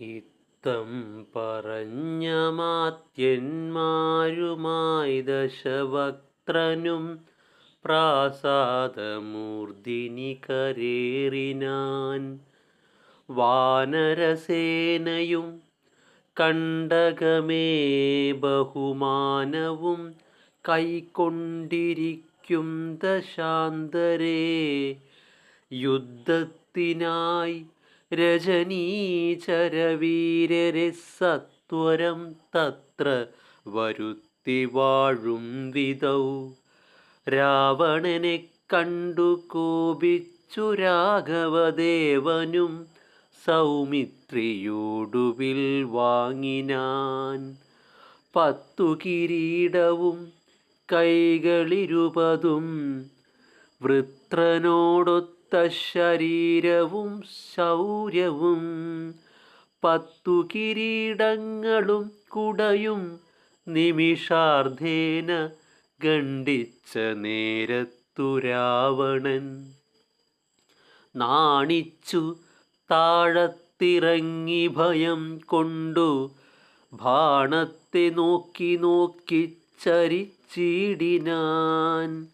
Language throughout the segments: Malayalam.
ഇത്തം പറഞ്ഞ മാത്യന്മാരുമായി ദശവക്ത്രനും പ്രാസാദമൂർധിനി കരേറിനാൻ വാനരസേനയും കണ്ടകമേ ബഹുമാനവും കൈക്കൊണ്ടിരിക്കും ദശാന്തരേ. യുദ്ധത്തിനായി രജനീചരവീരരെ സത്വരം തത്ര വരുത്തി വാഴും വിധൗ. രാവണനെ കണ്ടു കോപിച്ചു രാഘവദേവനും സൗമിത്രിയോടുവിൽ വാങ്ങിനാൻ. പത്തു കിരീടവും കൈകളിരുപതും വൃത്രനോടൊത്ത ശരീരവും ശൗര്യവും പത്തു കിരീടങ്ങളും കുടയും നിമിഷാർദ്ധേന ഖണ്ഡിച്ച നേരത്തു രാവണൻ. നാണിച്ചു താഴത്തിറങ്ങി ഭയം കൊണ്ടു ബാണത്തെ നോക്കി നോക്കി ചരിച്ചിടിനാൻ.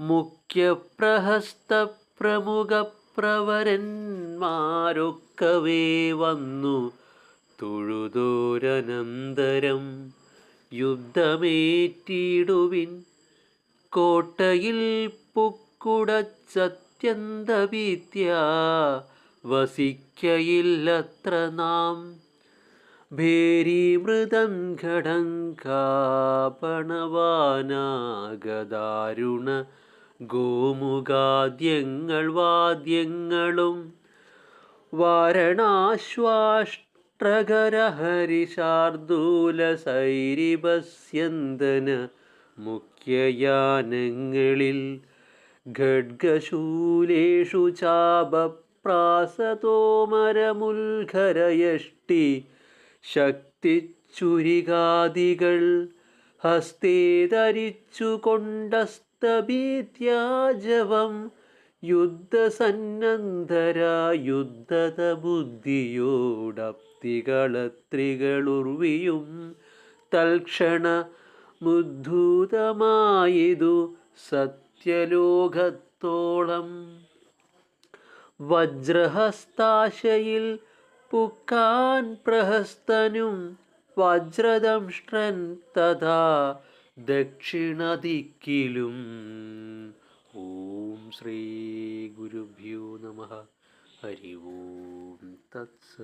മുഖ്യപ്രഹസ്ത പ്രമുഖ പ്രവരന്മാരൊക്കവേ വന്നു. തൊഴുതോരനന്തരം യുദ്ധമേറ്റിടുവിൻ കോട്ടയിൽ പുക്കുടച്ചത്യന്തഭീത്യ വസിക്കയില്ലത്ര നാം. ഭേരീമൃതം ഘടങ്കാപണവാനാഗദാരുണ ഗോമുഖാദ്യങ്ങൾ വാദ്യങ്ങളും വാരണാശ്വാഷ്ട്രകരഹരിശാർദൂല സൈരിപസ്യന്തന മുഖ്യയാനങ്ങളിൽ ഖഡ്ഗശൂലേഷു ചാപപ്രാസതോമരമുൽഖരയഷ്ടി ശക്തിച്ചുരികാദികൾ ഹസ്തേ ധരിച്ചു കൊണ്ടസ്തഭീത്യാജവം യുദ്ധസന്നദ്ധര യുദ്ധത ബുദ്ധിയോടപ്തികളത്രികളുർവിയും തൽക്ഷണ ബുദ്ധൂതമായതു സത്യലോകത്തോളം. വജ്രഹസ്താശയിൽ പുക്കാൻ പ്രഹസ്തനും വജ്രദംഷ്ട്രൻ തഥാ ദക്ഷിണദിക്കിലും. ഓം ശ്രീ ഗുരുഭ്യോ നമ. ഹരി ഓം തത്സ.